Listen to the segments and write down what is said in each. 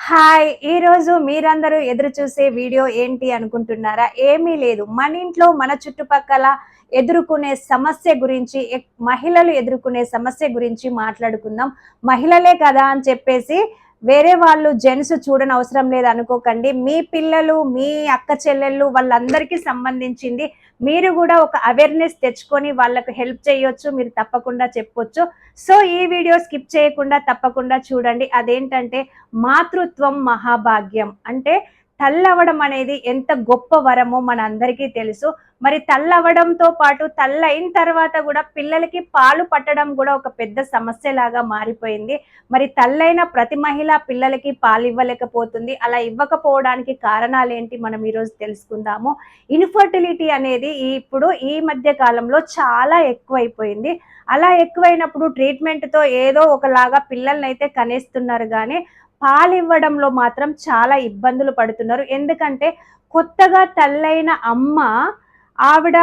Hi ఈరోజు మీరందరూ ఎదురు చూసే వీడియో ఏంటి అనుకుంటున్నారా? ఏమీ లేదు. మన ఇంట్లో మన చుట్టుపక్కల ఎదుర్కొనే సమస్య గురించి మహిళలు ఎదుర్కొనే సమస్య గురించి మాట్లాడుకుందాం. మహిళలే కదా అని చెప్పేసి వేరే వాళ్ళు జెంట్స్ చూడని అవసరం లేదు అనుకోకండి. మీ పిల్లలు మీ అక్క చెల్లెళ్ళు వాళ్ళందరికీ సంబంధించింది. మీరు కూడా ఒక అవేర్నెస్ తెచ్చుకొని వాళ్ళకు హెల్ప్ చేయొచ్చు మీరు తప్పకుండా చెప్పొచ్చు. సో ఈ వీడియో స్కిప్ చేయకుండా తప్పకుండా చూడండి. అదేంటంటే మాతృత్వం మహాభాగ్యం. అంటే తల్లవడం అనేది ఎంత గొప్ప వరమో మన అందరికీ తెలుసు. మరి తల్లవడంతో పాటు తల్లయిన తర్వాత కూడా పిల్లలకి పాలు పట్టడం కూడా ఒక పెద్ద సమస్యలాగా మారిపోయింది. మరి తల్లైన ప్రతి మహిళ పిల్లలకి పాలు ఇవ్వలేకపోతుంది. అలా ఇవ్వకపోవడానికి కారణాలు ఏంటి మనం ఈరోజు తెలుసుకుందాము. ఇన్ఫర్టిలిటీ అనేది ఇప్పుడు ఈ మధ్య కాలంలో చాలా ఎక్కువైపోయింది. అలా ఎక్కువైనప్పుడు ట్రీట్మెంట్తో ఏదో ఒకలాగా పిల్లల్ని అయితే కనేస్తున్నారు కానీ పాలు ఇవ్వడంలో మాత్రం చాలా ఇబ్బందులు పడుతున్నారు. ఎందుకంటే కొత్తగా తల్లైన అమ్మ ఆవిడ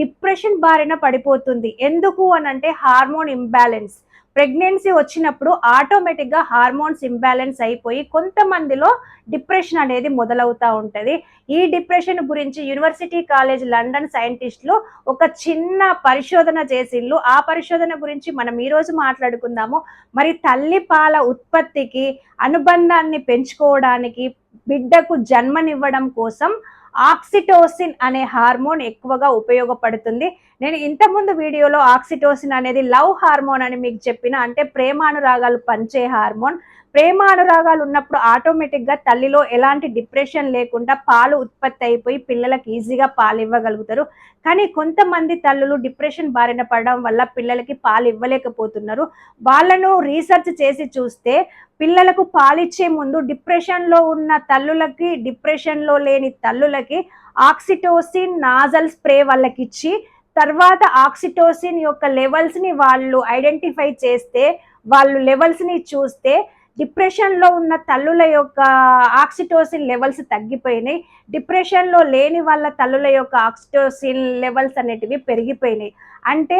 డిప్రెషన్ బారిన పడిపోతుంది. ఎందుకు అని అంటే హార్మోన్ ఇంబ్యాలెన్స్. ప్రెగ్నెన్సీ వచ్చినప్పుడు ఆటోమేటిక్గా హార్మోన్స్ ఇంబ్యాలెన్స్ అయిపోయి కొంతమందిలో డిప్రెషన్ అనేది మొదలవుతూ ఉంటుంది. ఈ డిప్రెషన్ గురించి యూనివర్సిటీ కాలేజ్ లండన్ సైంటిస్టులు ఒక చిన్న పరిశోధన చేసిళ్ళు ఆ పరిశోధన గురించి మనం ఈరోజు మాట్లాడుకుందాము. మరి తల్లి పాల ఉత్పత్తికి అనుబంధాన్ని పెంచుకోవడానికి బిడ్డకు జన్మనివ్వడం కోసం ఆక్సిటోసిన్ అనే హార్మోన్ ఎక్కువగా ఉపయోగపడుతుంది. నేను ఇంతకుముందు వీడియోలో ఆక్సిటోసిన్ అనేది లవ్ హార్మోన్ అని మీకు చెప్పిన అంటే ప్రేమానురాగాలు పంచే హార్మోన్. ప్రేమానురాగాలు ఉన్నప్పుడు ఆటోమేటిక్గా తల్లిలో ఎలాంటి డిప్రెషన్ లేకుండా పాలు ఉత్పత్తి అయిపోయి పిల్లలకు ఈజీగా పాలు ఇవ్వగలుగుతారు. కానీ కొంతమంది తల్లులు డిప్రెషన్ బారిన పడడం వల్ల పిల్లలకి పాలు ఇవ్వలేకపోతున్నారు. వాళ్ళను రీసెర్చ్ చేసి చూస్తే పిల్లలకు పాలిచ్చే ముందు డిప్రెషన్లో ఉన్న తల్లులకి డిప్రెషన్లో లేని తల్లులకి ఆక్సిటోసిన్ నాజల్ స్ప్రే వాళ్ళకి ఇచ్చి తర్వాత ఆక్సిటోసిన్ యొక్క లెవెల్స్ని వాళ్ళు ఐడెంటిఫై చేస్తే వాళ్ళు లెవెల్స్ని చూస్తే డిప్రెషన్లో ఉన్న తల్లుల యొక్క ఆక్సిటోసిన్ లెవెల్స్ తగ్గిపోయినాయి. డిప్రెషన్లో లేని వాళ్ళ తల్లుల యొక్క ఆక్సిటోసిన్ లెవెల్స్ అనేటివి పెరిగిపోయినాయి. అంటే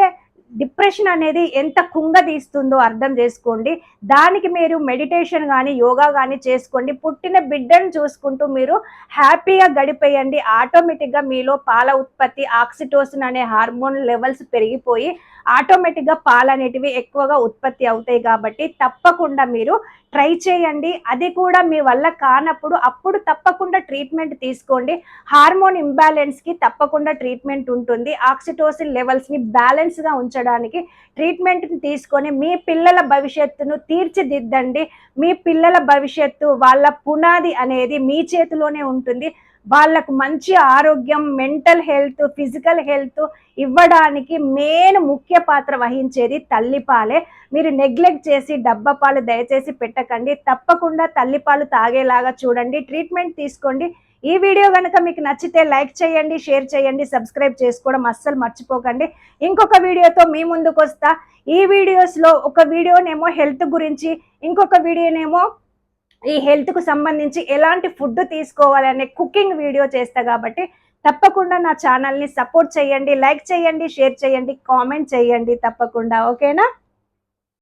డిప్రెషన్ అనేది ఎంత కుంగదీస్తుందో అర్థం చేసుకోండి. దానికి మీరు మెడిటేషన్ కానీ యోగా కానీ చేసుకోండి. పుట్టిన బిడ్డను చూసుకుంటూ మీరు హ్యాపీగా గడిపేయండి. ఆటోమేటిక్గా మీలో పాల ఉత్పత్తి ఆక్సిటోసిన్ అనే హార్మోన్ లెవెల్స్ పెరిగిపోయి ఆటోమేటిక్గా పాలు అనేటివి ఎక్కువగా ఉత్పత్తి అవుతాయి కాబట్టి తప్పకుండా మీరు ట్రై చేయండి. అది కూడా మీ వల్ల కానప్పుడు అప్పుడు తప్పకుండా ట్రీట్మెంట్ తీసుకోండి. హార్మోన్ ఇంబ్యాలెన్స్కి తప్పకుండా ట్రీట్మెంట్ ఉంటుంది. ఆక్సిటోసిన్ లెవెల్స్ని బ్యాలెన్స్గా ఉంచండి ఉంచడానికి ట్రీట్మెంట్ని తీసుకొని మీ పిల్లల భవిష్యత్తును తీర్చిదిద్దండి. మీ పిల్లల భవిష్యత్తు వాళ్ళ పునాది అనేది మీ చేతిలోనే ఉంటుంది. వాళ్ళకు మంచి ఆరోగ్యం మెంటల్ హెల్త్ ఫిజికల్ హెల్త్ ఇవ్వడానికి మెయిన్ ముఖ్య పాత్ర వహించేది తల్లిపాలే మీరు నెగ్లెక్ట్ చేసి డబ్బా పాలు దయచేసి పెట్టకండి. తప్పకుండా తల్లిపాలు తాగేలాగా చూడండి. ట్రీట్మెంట్ తీసుకోండి. ఈ వీడియో కనుక మీకు నచ్చితే లైక్ చేయండి షేర్ చేయండి సబ్స్క్రైబ్ చేసుకోవడం అస్సలు మర్చిపోకండి. ఇంకొక వీడియోతో మీ ముందుకు వస్తా. ఈ వీడియోస్లో ఒక వీడియోనేమో హెల్త్ గురించి ఇంకొక వీడియోనేమో ఈ హెల్త్కు సంబంధించి ఎలాంటి ఫుడ్ తీసుకోవాలనే కుకింగ్ వీడియో చేస్తా కాబట్టి తప్పకుండా నా ఛానల్ని సపోర్ట్ చేయండి లైక్ చేయండి షేర్ చేయండి కామెంట్ చేయండి తప్పకుండా. ఓకేనా?